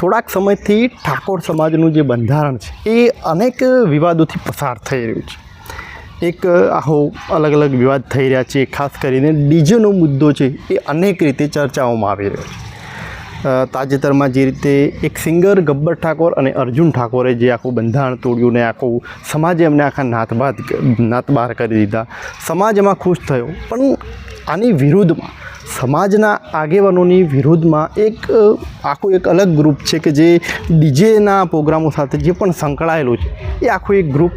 થોડાક સમયથી ઠાકોર સમાજનું જે બંધારણ છે, એ અનેક વિવાદોથી પસાર થઈ રહ્યું છે. એક, આહો, અલગ અલગ વિવાદ થઈ રહ્યા છે, ખાસ કરીને ડીજેનો મુદ્દો છે, એ અનેક રીતે ચર્ચાઓમાં આવી રહ્યો છે. તાજેતરમાં જે રીતે એક સિંગર ગબ્બર ઠાકોર અને અર્જુન ઠાકોરે જે આખું બંધારણ તોડ્યું ને આખું સમાજે એમને આખા નાતબાદ નાતબાર કરી દીધા. સમાજ એમાં ખુશ થયો, પણ આની વિરુદ્ધમાં સમાજના આગેવાનોની વિરુદ્ધમાં એક આખું એક અલગ ગ્રુપ છે કે જે ડીજેના પ્રોગ્રામો સાથે જે પણ સંકળાયેલું છે, એ આખું એક ગ્રુપ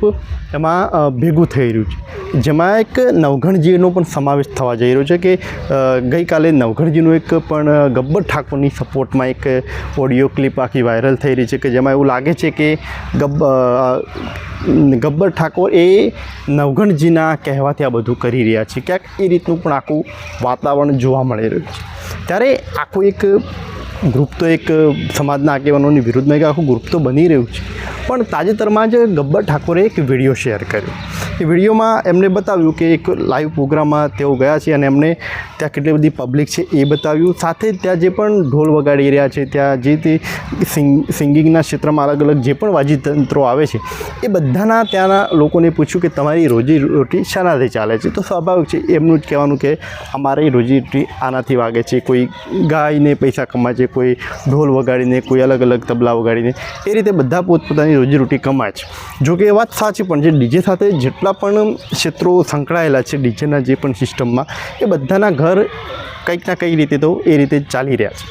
એમાં ભેગું થઈ રહ્યું છે. જેમાં એક નવઘણજીનો પણ સમાવેશ થવા જઈ રહ્યો છે કે ગઈકાલે નવઘણજીનું એક પણ ગબ્બર ઠાકોરની સપોર્ટમાં એક ઓડિયો ક્લિપ આખી વાયરલ થઈ રહી છે કે જેમાં એવું લાગે છે કે ગબ્બ ગબ્બર ઠાકોર એ નવઘણજીના કહેવાથી આ બધું કરી રહ્યા છે. ક્યાંક એ રીતનું પણ આખું વાતાવરણ જોવા મળી રહ્યું છે. ત્યારે આખું એક ગ્રુપ તો એક સમાજના આગેવાનોની વિરુદ્ધમાં એક આખું ગ્રુપ તો બની રહ્યું છે. પણ તાજેતરમાં જ ગબ્બર ઠાકોરે એક વીડિયો શેર કર્યો. એ વિડીયોમાં એમને બતાવ્યું કે એક લાઈવ પ્રોગ્રામમાં તેઓ ગયા છે અને એમને ત્યાં કેટલી બધી પબ્લિક છે એ બતાવ્યું. સાથે ત્યાં જે પણ ઢોલ વગાડી રહ્યા છે, ત્યાં જે તે સિંગ, સિંગિંગના ક્ષેત્રમાં અલગ અલગ જે પણ વાજીતંત્રો આવે છે, એ બધાના ત્યાંના લોકોને પૂછ્યું કે તમારી રોજી રોટી શાનાથી ચાલે છે? તો સ્વાભાવિક છે, એમનું જ કહેવાનું કે અમારી રોજી રોટી આનાથી વાગે છે, કોઈ ગાયને પૈસા કમાય છે કોઈ ઢોલ વગાડીને, કોઈ અલગ અલગ તબલા વગાડીને, એ રીતે બધા પોતપોતાની રોજીરોટી કમાય છે. જો કે એ વાત સાચી, પણ જે ડીજે સાથે જેટલા પણ ક્ષેત્રો સંકળાયેલા છે, ડીજેના જે પણ સિસ્ટમમાં, એ બધાના ઘર કંઈક ના કંઈક રીતે તો એ રીતે ચાલી રહ્યા છે.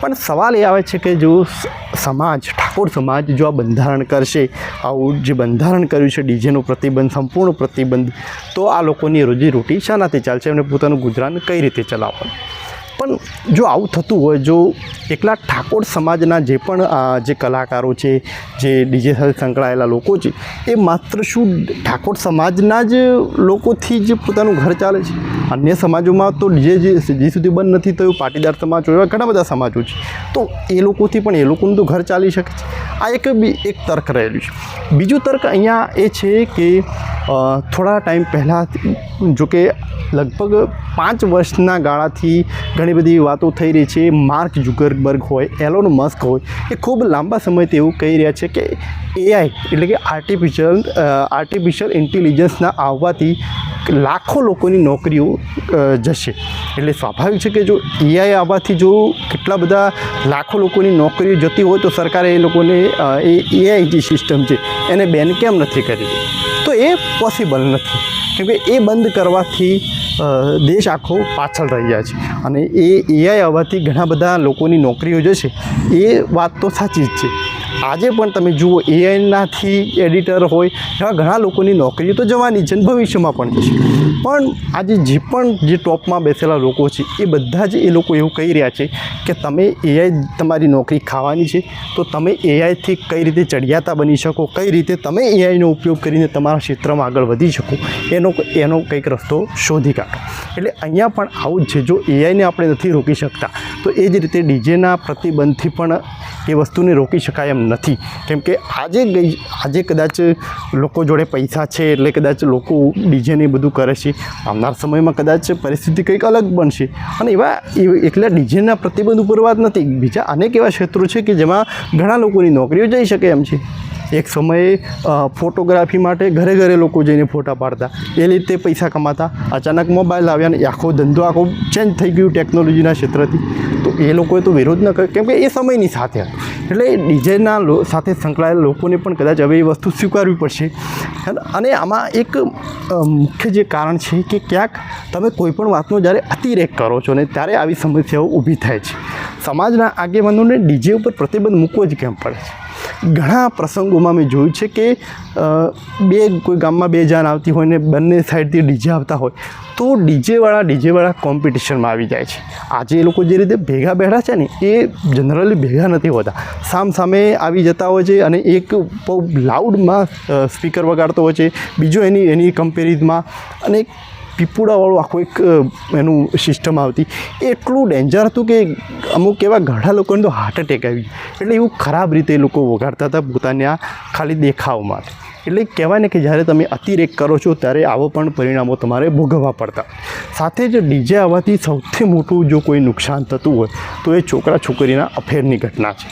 પણ સવાલ એ આવે છે કે જો સમાજ, ઠાકોર સમાજ જો આ બંધારણ કરશે, આવું જે બંધારણ કર્યું છે, ડીજેનો પ્રતિબંધ, સંપૂર્ણ પ્રતિબંધ, તો આ લોકોની રોજીરોટી શાનાથી ચાલશે એમને પોતાનું ગુજરાન કઈ રીતે ચલાવવાનું? પણ જો આવું થતું હોય, જો એકલા ઠાકોર સમાજના જે પણ જે કલાકારો છે, જે ડીજે સાથે સંકળાયેલા લોકો છે, એ માત્ર શું ઠાકોર સમાજના જ લોકોથી જ પોતાનું ઘર ચાલે છે? અન્ય સમાજોમાં તો ડીજે જે સુધી બંધ નથી થયું, પાટીદાર સમાજ એવા ઘણા બધા સમાજો છે. તો એ લોકોથી પણ એ લોકોનું તો ઘર ચાલી શકે છે. આ એક બી, એક તર્ક રહેલું છે. બીજું તર્ક અહીંયા એ છે કે થોડા ટાઈમ પહેલાં જો કે લગભગ પાંચ વર્ષના ગાળાથી ઘણી બધી વાતો થઈ રહી છે. માર્ક જુગરબર્ગ હોય, એલોન મસ્ક હોય, એ ખૂબ લાંબા સમયથી એવું કહી રહ્યા છે કે એઆઈ એટલે કે આર્ટિફિશિયલ આર્ટિફિશિયલ ઇન્ટેલિજન્સના આવવાથી લાખો લોકોની નોકરીઓ જશે. એટલે સ્વાભાવિક છે કે જો એઆઈ આવવાથી જો કેટલા બધા લાખો લોકોની નોકરીઓ જતી હોય તો સરકારે એ લોકોને એ એઆઈ જે સિસ્ટમ છે, એને બેન કેમ નથી કરી? તો એ પોસિબલ નથી. કેમકે એ બંધ કરવાથી દેશ આખો પાછળ રહી જાય છે. અને એ એઆઈ આવવાથી ઘણા બધા લોકોની નોકરીઓ જશે એ વાત તો સાચી જ છે. આજે પણ તમે જુઓ એઆઈનાથી એડિટર હોય, એવા ઘણા લોકોની નોકરીઓ તો જવાની છે ભવિષ્યમાં પણ જશે. પણ આજે જે પણ જે ટોપમાં બેસેલા લોકો છે, એ બધા જ એ લોકો એવું કહી રહ્યા છે કે તમે એઆઈ તમારી નોકરી ખાવાની છે, તો તમે એઆઈથી કઈ રીતે ચડિયાતા બની શકો? કઈ રીતે તમે એઆઈનો ઉપયોગ કરીને તમારા ક્ષેત્રમાં આગળ વધી શકો? એનો એનો કંઈક રસ્તો શોધી કાઢો. એટલે અહીંયા પણ આવું જ છે. જો એઆઈને આપણે નથી રોકી શકતા, તો એ જ રીતે ડીજેના પ્રતિબંધથી પણ એ વસ્તુને રોકી શકાય એમ નથી. કેમ કે આજે આજે કદાચ લોકો જોડે પૈસા છે, એટલે કદાચ લોકો ડીજેને બધું કરે છે આવનાર સમયમાં કદાચ પરિસ્થિતિ કંઈક અલગ બનશે. અને એવા એકલા ડીજેના પ્રતિબંધ ઉપર વાત નથી. બીજા અનેક એવા ક્ષેત્રો છે કે જેમાં ઘણા લોકોની નોકરીઓ જઈ શકે એમ છે. એક સમયે ફોટોગ્રાફી માટે ઘરે ઘરે લોકો જઈને ફોટા પાડતા. એ રીતે પૈસા કમાતા. અચાનક મોબાઈલ આવ્યા અને આખો ધંધો આખો ચેન્જ થઈ ગયું ટેકનોલોજીના ક્ષેત્રથી. તો એ લોકોએ તો વિરોધ ન કર્યો. કેમ કે એ સમયની સાથે હતું. એટલે ડીજેના સાથે સંકળાયેલા લોકોને પણ કદાચ હવે એ વસ્તુ સ્વીકારવી પડશે. અને આમાં એક મુખ્ય જે કારણ છે કે ક્યાંક તમે કોઈપણ વાતનો જ્યારે અતિરેક કરો છો ને ત્યારે આવી સમસ્યાઓ ઊભી થાય છે. સમાજના આગેવાનોને ડીજે ઉપર પ્રતિબંધ મૂકવો જ કેમ પડે છે? ઘણા પ્રસંગોમાં મેં જોયું છે કે બે કોઈ ગામમાં બે જાન આવતી હોય ને બંને સાઈડથી ડીજે આવતા હોય, તો ડીજેવાળા ડીજેવાળા કોમ્પિટિશનમાં આવી જાય છે. આજે એ લોકો જે રીતે ભેગા બેઠા છે ને, એ જનરલી ભેગા નથી હોતા. સામ સામે આવી જતા હોય છે અને એક બહુ લાઉડમાં સ્પીકર વગાડતો હોય છે, બીજો એની એની કમ્પેરિઝમાં અને પીપુડાવાળું આખું એક એનું સિસ્ટમ આવતી એટલું ડેન્જર હતું કે અમુક એવા ઘણા લોકોને તો હાર્ટ એટેક આવી. એટલે એવું ખરાબ રીતે એ લોકો વગાડતા હતા પોતાને આ ખાલી દેખાવ માટે એટલે કહેવાય ને કે જ્યારે તમે અતિરેક કરો છો, ત્યારે આવો પણ પરિણામો તમારે ભોગવવા પડતા. સાથે જ ડીજે આવવાથી સૌથી મોટું જો કોઈ નુકસાન થતું હોય, તો એ છોકરા છોકરીના અફેરની ઘટના છે.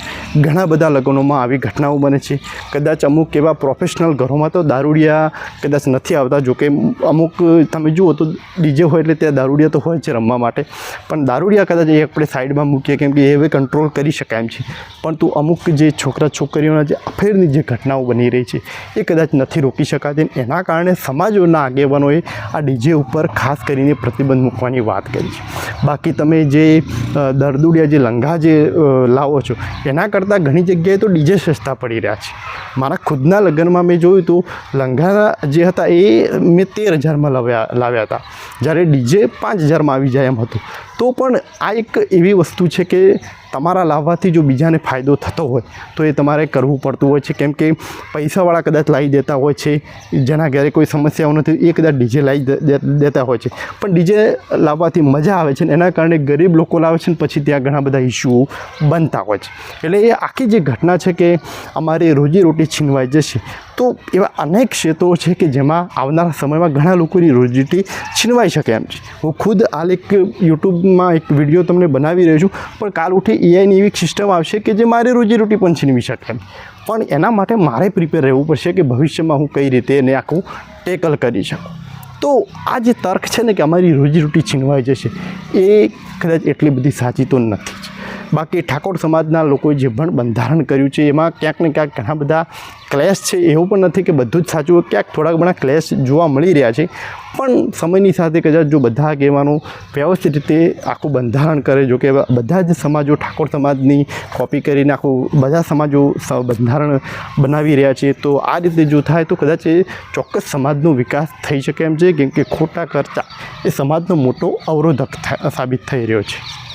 ઘણા બધા લગ્નોમાં આવી ઘટનાઓ બને છે. કદાચ અમુક એવા પ્રોફેશનલ ઘરોમાં તો દારૂડિયા કદાચ નથી આવતા, જો કે અમુક, તમે જુઓ તો ડીજે હોય એટલે ત્યાં દારૂડિયા તો હોય છે રમવા માટે. પણ દારૂડિયા કદાચ એ આપણે સાઈડમાં મૂકીએ કેમ કે એ હવે કંટ્રોલ કરી શકાય એમ છે. પરંતુ અમુક જે છોકરા છોકરીઓના જે અફેરની જે ઘટનાઓ બની રહી છે, એ કદાચ નથી રોકી શકાતી એના કારણે સમાજોના આગેવાનોએ આ ડીજે ઉપર ખાસ કરીને પ્રતિબંધ મૂકવાની વાત કરી છે. બાકી તમે જે દરદુડિયા જે લંઘા જે લાવો છો, એના કરતાં ઘણી જગ્યાએ તો ડીજે સસ્તા પડી રહ્યા છે. મારા ખુદના લગ્નમાં મેં જોયું તો લંઘાના જે હતા એ મેં તેર હજારમાં લાવ્યા લાવ્યા હતા. જ્યારે ડીજે પાંચ હજારમાં આવી જાય એમ હતું. તો પણ આ એક એવી વસ્તુ છે કે તમારા લાવવાથી જો બીજાને ફાયદો થતો હોય, તો એ તમારે કરવું પડતું હોય છે. કેમ કે પૈસાવાળા કદાચ લાવી દેતા હોય છે, જેના ઘરે કોઈ સમસ્યાઓ નથી, એ કદાચ ડીજે લાવી દેતા હોય છે. પણ ડીજે લાવવાથી મજા આવે છે ને એના કારણે ગરીબ લોકો લાવે છે ને પછી ત્યાં ઘણા બધા ઇસ્યુઓ બનતા હોય છે. એટલે એ આખી જે ઘટના છે કે અમારી રોજીરોટી છીનવાઈ જશે. તો એવા અનેક ક્ષેત્રો છે કે જેમાં આવનારા સમયમાં ઘણા લોકોની રોજીરોટી છીનવાઈ શકે એમ છે. હું ખુદ હાલ એક યુટ્યુબમાં એક વીડિયો તમને બનાવી રહ્યો છું, પણ કાલ ઉઠી એઆઈની એવી સિસ્ટમ આવશે કે જે મારી રોજીરોટી પણ છીનવી શકે એમ. પણ એના માટે મારે પ્રિપેર રહેવું પડશે કે ભવિષ્યમાં હું કઈ રીતે એને આખું ટેકલ કરી શકું. તો આ જે તર્ક છે ને કે અમારી રોજીરોટી છીનવાઈ જશે, એ કદાચ એટલી બધી સાચી તો નથી બાકી ઠાકોર સમાજના લોકોએ જે પણ બંધારણ કર્યું છે, એમાં ક્યાંક ને ક્યાંક ઘણા બધા ક્લેશ છે, એવું પણ નથી કે બધું જ સાચું, ક્યાંક થોડાક ઘણા ક્લેશ જોવા મળી રહ્યા છે. પણ સમયની સાથે કદાચ જો બધા કહેવાનું વ્યવસ્થિત રીતે આખું બંધારણ કરે, જો કે બધા જ સમાજો, ઠાકોર સમાજની કોપી કરીને આખું બધા સમાજો બંધારણ બનાવી રહ્યા છે, તો આ રીતે જો થાય તો કદાચ એ ચોક્કસ સમાજનો વિકાસ થઈ શકે એમ છે, કેમ કે ખોટા ખર્ચા એ સમાજનો મોટો અવરોધક સાબિત થઈ રહ્યો છે.